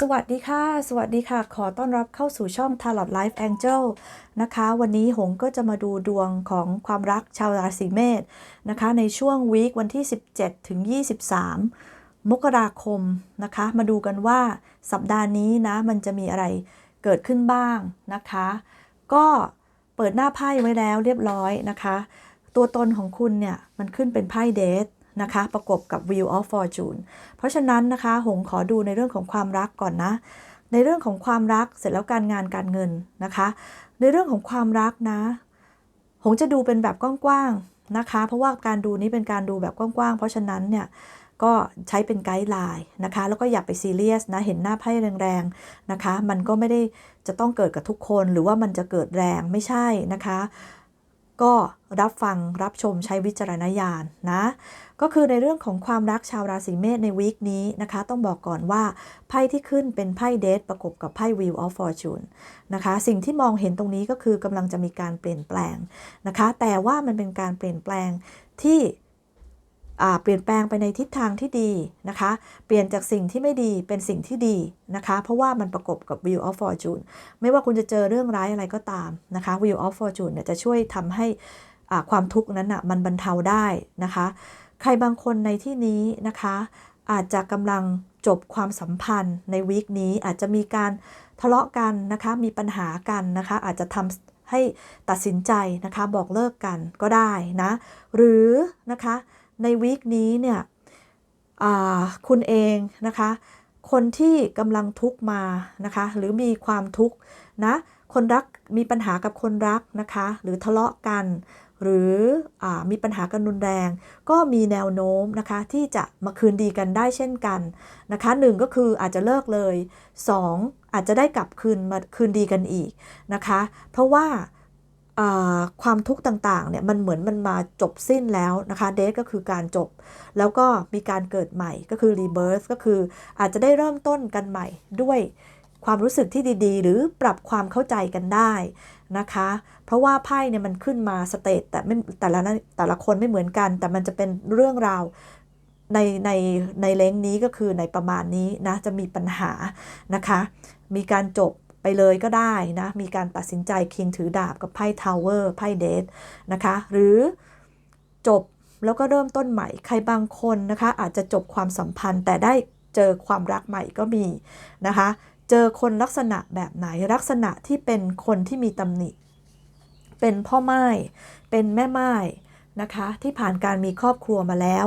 สวัสดีค่ะ สวัสดีค่ะ ขอต้อนรับเข้าสู่ช่อง Tarot Life Angel นะคะ วันนี้หงก็จะมาดูดวงของความรักชาวราศีเมษนะคะ ในช่วงวีควันที่ 17 ถึง 23 มกราคมนะคะ มาดูกันว่าสัปดาห์นี้นะ มันจะมีอะไรเกิดขึ้นบ้างนะคะ ก็เปิดหน้าไพ่ไว้แล้วเรียบร้อยนะคะ ตัวตนของคุณเนี่ย มันขึ้นเป็นไพ่เดท นะคะ ประกบกับ Wheel of Fortune เพราะฉะนั้นนะคะ หงขอดูในเรื่องของความรักก่อนนะ ในเรื่องของความรักเสร็จแล้วการงานการเงินนะคะ ในเรื่องของความรักนะ หงจะดูเป็นแบบกว้างๆนะคะ เพราะว่าการดูนี้เป็นการดูแบบกว้างๆ เพราะฉะนั้นเนี่ยก็ใช้เป็นไกด์ไลน์นะคะ แล้วก็อย่าไปซีเรียสนะ เห็นหน้าไพ่แรงๆนะคะ มันก็ไม่ได้จะต้องเกิดกับทุกคนหรือว่ามันจะเกิดแรงไม่ใช่นะคะ ก็รับฟังรับชมใช้วิจารณญาณนะ ก็คือในเรื่องของความรักชาวราศีเมษในวีคนี้นะคะ ต้องบอกก่อนว่าไพ่ที่ขึ้นเป็นไพ่เดทประกบกับไพ่ Wheel of Fortune นะคะ สิ่งที่มองเห็นตรงนี้ก็คือกำลังจะมีการเปลี่ยนแปลงนะคะ แต่ว่ามันเป็นการเปลี่ยนแปลงที่เปลี่ยนแปลงไปในทิศทางที่ดีนะคะ เปลี่ยนจากสิ่งที่ไม่ดีเป็นสิ่งที่ดีนะคะ เพราะว่ามันประกบกับ Wheel of Fortune ไม่ว่าคุณจะเจอเรื่องร้ายอะไรก็ตามนะคะ Wheel of Fortune เนี่ยจะช่วยทำให้ความทุกข์นั้นนะมันบรรเทาได้นะคะ ใครบางคนในที่นี้นะคะ อาจจะกำลังจบความสัมพันธ์ในวีคนี้อาจจะมีการทะเลาะกันนะคะ มีปัญหากันนะคะ อาจจะทำให้ตัดสินใจนะคะ บอกเลิกกันก็ได้นะ หรือนะคะในวีคนี้เนี่ยคุณเองนะคะ คนที่กำลังทุกมานะคะ หรือมีความทุกข์นะ คนรักมีปัญหากับคนรักนะคะ หรือทะเลาะกัน หรืออมีปัญหากันรุนแรง ก็มีแนวโน้มนะคะที่จะมาคืนดีกันได้เช่นกันนะคะหนึ่งก็คืออาจจะเลิกเลย 2 อาจจะได้กลับคืนมาคืนดีกันอีกนะคะเพราะว่าความทุกข์ต่างๆเนี่ยมันเหมือนมันมาจบสิ้นแล้วนะคะเดทก็คือการจบ แล้วก็มีการเกิดใหม่ก็คือรีเบิร์สก็คืออาจจะได้เริ่มต้นกันใหม่ด้วย ความรู้สึกที่ดีๆ หรือปรับความเข้าใจกันได้นะคะ เพราะว่าไพ่เนี่ยมันขึ้นมาสเตตแต่ไม่แต่ละแต่ละคนไม่เหมือนกัน แต่มันจะเป็นเรื่องราวในในในเลงนี้ก็คือในประมาณนี้นะจะมีปัญหานะคะ มีการจบไปเลยก็ได้นะ มีการตัดสินใจคิงถือดาบกับไพ่ทาวเวอร์ไพ่เดทนะคะ หรือจบแล้วก็เริ่มต้นใหม่ ใครบางคนนะคะ อาจจะจบความสัมพันธ์แต่ได้เจอความรักใหม่ก็มีนะคะ เจอคนลักษณะแบบไหนลักษณะที่เป็นคนที่มีตำหนิ เป็นพ่อไม้ เป็นแม่ไม้นะคะที่ผ่านการมีครอบครัวมาแล้ว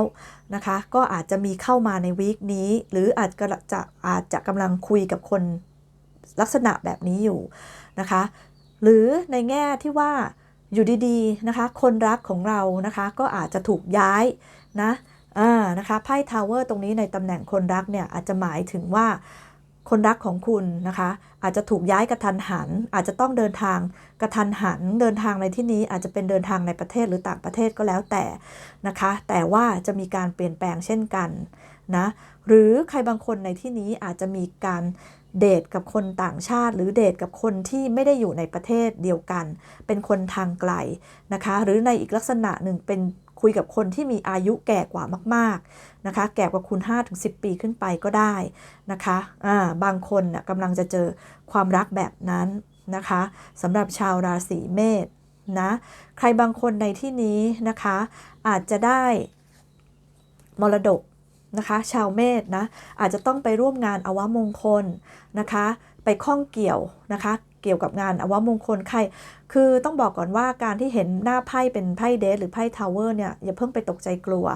นะคะ ก็อาจจะมีเข้ามาในวีคนี้ หรืออาจจะอาจจะกำลังคุยกับคนลักษณะแบบนี้อยู่นะคะ หรือในแง่ที่ว่าอยู่ดีๆนะคะ คนรักของเรานะคะ ก็อาจจะถูกย้ายนะอ่านะคะไพ่ทาวเวอร์ตรงนี้ในตำแหน่งคนรักเนี่ยอาจจะหมายถึงว่า คนรักของคุณนะคะ อาจจะถูกย้ายกระทันหัน อาจจะต้องเดินทางกระทันหัน เดินทางในที่นี้อาจจะเป็นเดินทางในประเทศหรือต่างประเทศก็แล้วแต่นะคะ แต่ว่าจะมีการเปลี่ยนแปลงเช่นกันนะ หรือใครบางคนในที่นี้อาจจะมีการ เดทกับคนต่างชาติ หรือเดทกับคนที่ไม่ได้อยู่ในประเทศเดียวกัน เป็นคนทางไกลนะคะ หรือในอีกลักษณะหนึ่งเป็นคุยกับคนที่มีอายุแก่กว่ามากๆนะคะ แก่กว่าคุณ 5-10 ปีขึ้นไปก็ได้นะคะอ่าบางคนนะกำลังจะเจอความรักแบบนั้นนะคะสำหรับชาวราศีเมษนะใครบางคนในที่นี้นะคะ อาจจะได้มรดก นะคะ ชาวเมษนะอาจจะต้องไปร่วมงานอวมงคลนะคะ ไปข้องเกี่ยวนะคะ เกี่ยวกับงานอวมงคลใครคือต้องบอกก่อนว่าการที่เห็นหน้าไพ่เป็นไพ่เดสหรือไพ่ทาวเวอร์เนี่ยอย่าเพิ่งไปตกใจกลัว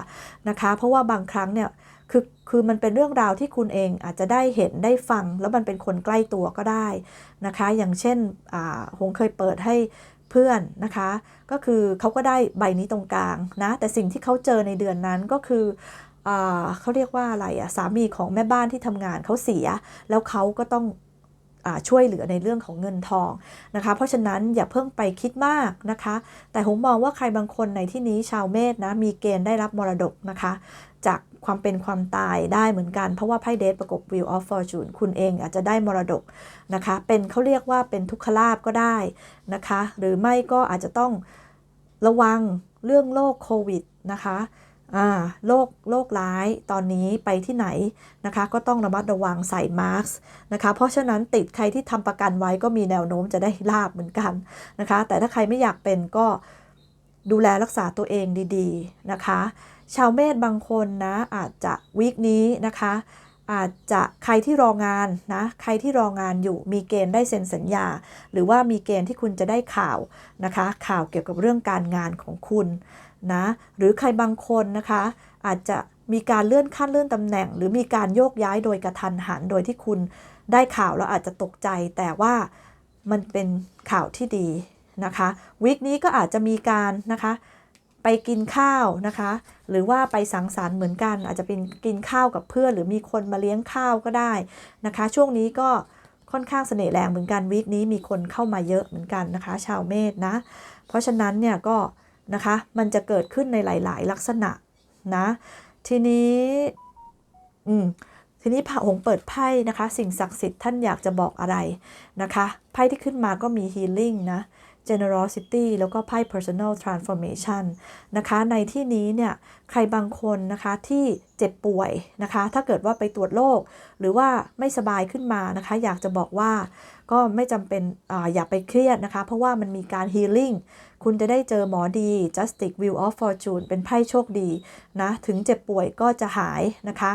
นะคะ เพราะว่าบางครั้งเนี่ยคือคือมันเป็นเรื่องราวที่คุณเองอาจจะได้เห็นได้ฟัง แล้วมันเป็นคนใกล้ตัวก็ได้นะคะ อย่างเช่นหงเคยเปิดให้เพื่อนนะคะ ก็คือเขาก็ได้ใบนี้ตรงกลางนะแต่สิ่งที่เขาเจอในเดือนนั้นก็คือ เขาเรียกว่าอะไรอะสามีของแม่บ้านที่ทำงานเขาเสีย แล้วเขาก็ต้องอช่วยเหลือในเรื่องของเงินทองนะคะ เพราะฉะนั้นอย่าเพิ่งไปคิดมากนะคะ แต่ผมมองว่าใครบางคนในที่นี้ชาวเมษนะมีเกณฑ์ได้รับมรดกนะคะ จากความเป็นความตายได้เหมือนกัน เพราะว่าไพ่เดทประกบ Wheel of Fortune คุณเองอาจจะได้มรดกนะคะ เป็นเขาเรียกว่าเป็นทุกขลาบก็ได้นะคะ หรือไม่ก็อาจจะต้องระวังเรื่องโรคโควิดนะคะ โรคโรคร้ายตอนนี้ไปที่ไหนนะคะ ก็ต้องระมัดระวังใส่มาสก์นะคะ เพราะฉะนั้นติดใครที่ทำประกันไว้ก็มีแนวโน้มจะได้ลาบเหมือนกันนะคะ แต่ถ้าใครไม่อยากเป็นก็ดูแลรักษาตัวเองดีๆนะคะ ชาวเมษบางคนนะอาจจะวีคนี้นะคะอาจจะใครที่รองานนะใครที่รองานอยู่มีเกณฑ์ได้เซ็นสัญญา หรือว่ามีเกณฑ์ที่คุณจะได้ข่าวนะคะ ข่าวเกี่ยวกับเรื่องการงานของคุณ นะหรือใครบางคนนะคะ อาจจะมีการเลื่อนขั้นเลื่อนตำแหน่ง หรือมีการโยกย้ายโดยกระทันหันโดยที่คุณได้ข่าวแล้วอาจจะตกใจ แต่ว่ามันเป็นข่าวที่ดีนะคะวีคนี้ก็อาจจะมีการนะคะไปกินข้าวนะคะ หรือว่าไปสังสรรค์เหมือนกัน อาจจะเป็นกินข้าวกับเพื่อน หรือมีคนมาเลี้ยงข้าวก็ได้นะคะ ช่วงนี้ก็ค่อนข้างเสน่ห์แรงเหมือนกันวีคนี้มีคนเข้ามาเยอะเหมือนกันนะคะ ชาวเมษนะ เพราะฉะนั้นเนี่ยก็ นะคะ มันจะเกิดขึ้นในหลาย ๆ ลักษณะนะ ทีนี้อืมทีนี้พระองค์เปิดไพ่นะคะ สิ่งศักดิ์สิทธิ์ท่านอยากจะบอกอะไรนะคะ ไพ่ที่ขึ้นมาก็มี healing นะ generosity แล้วก็ไพ่ personal transformation นะคะ ในที่นี้เนี่ยใครบางคนนะคะที่เจ็บป่วยนะคะ ถ้าเกิดว่าไปตรวจโรคหรือว่าไม่สบายขึ้นมานะคะ อยากจะบอกว่า ก็ไม่จำเป็นออย่าไปเครียดนะคะ เพราะว่ามันมีการ healing คุณจะได้เจอหมอดี justice wheel of fortune เป็นไพ่โชคดีนะ ถึงเจ็บป่วยก็จะหายนะคะ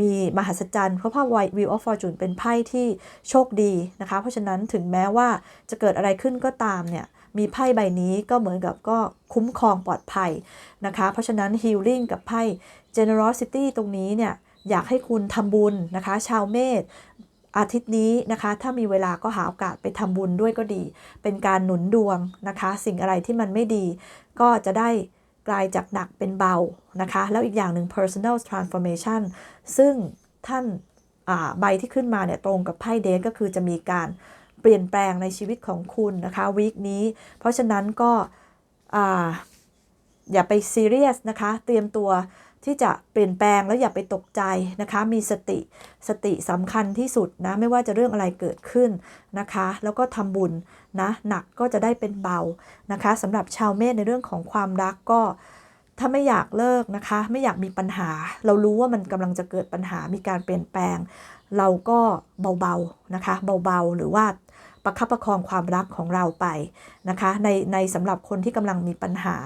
มีมหัศจรรย์เพราะภาพ Wheel of Fortune เป็นไพ่ที่โชคดีนะคะ เพราะฉะนั้นถึงแม้ว่าจะเกิดอะไรขึ้นก็ตามเนี่ยมีไพ่ใบนี้ก็เหมือนกับก็คุ้มครองปลอดภัยนะคะ เพราะฉะนั้น Healing กับไพ่ Generosity ตรงนี้เนี่ยอยากให้คุณทำบุญนะคะ ชาวเมษ อาทิตย์นี้นะคะ ถ้ามีเวลาก็หาโอกาสไปทำบุญด้วยก็ดี เป็นการหนุนดวงนะคะ สิ่งอะไรที่มันไม่ดี ก็จะได้กลายจากหนักเป็นเบานะคะ แล้วอีกอย่างหนึ่ง personal transformation ซึ่งท่านใบที่ขึ้นมาเนี่ยตรงกับไพ่เดนก็คือจะมีการเปลี่ยนแปลงในชีวิตของคุณนะคะวีคนี้ เพราะฉะนั้นก็อย่าไปซีเรียสนะคะ เตรียมตัว ที่จะเปลี่ยนแปลงแล้วอย่าไปตกใจนะคะ มีสติสติสำคัญที่สุดนะไม่ว่าจะเรื่องอะไรเกิดขึ้นนะคะ แล้วก็ทำบุญนะหนักก็จะได้เป็นเบานะคะสำหรับชาวเมษในเรื่องของความรักก็ถ้าไม่อยากเลิกนะคะ ไม่อยากมีปัญหา เรารู้ว่ามันกำลังจะเกิดปัญหามีการเปลี่ยนแปลง เราก็เบาๆนะคะ เบาๆหรือว่า ประคับประคองความรักของเราไปนะคะในในสำหรับคนที่กำลังมีปัญหา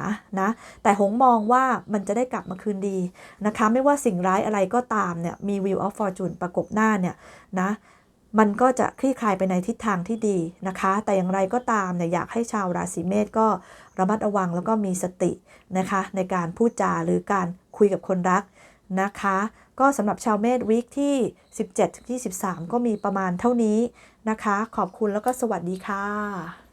นะแต่หงมองว่ามันจะได้กลับมาคืนดีนะคะ ไม่ว่าสิ่งร้ายอะไรก็ตามเนี่ยมี Wheel of Fortune ประกบหน้าเนี่ยนะมันก็จะคลี่คลายไปในทิศทางที่ดีนะคะ แต่อย่างไรก็ตามเนี่ยอยากให้ชาวราศีเมษก็ระมัดระวังแล้วก็มีสตินะคะ ในการพูดจาหรือการคุยกับคนรักนะคะ ก็สำหรับชาวเมษวีคที่ 17-23 ก็มีประมาณเท่านี้ นะคะ ขอบคุณแล้วก็สวัสดีค่ะ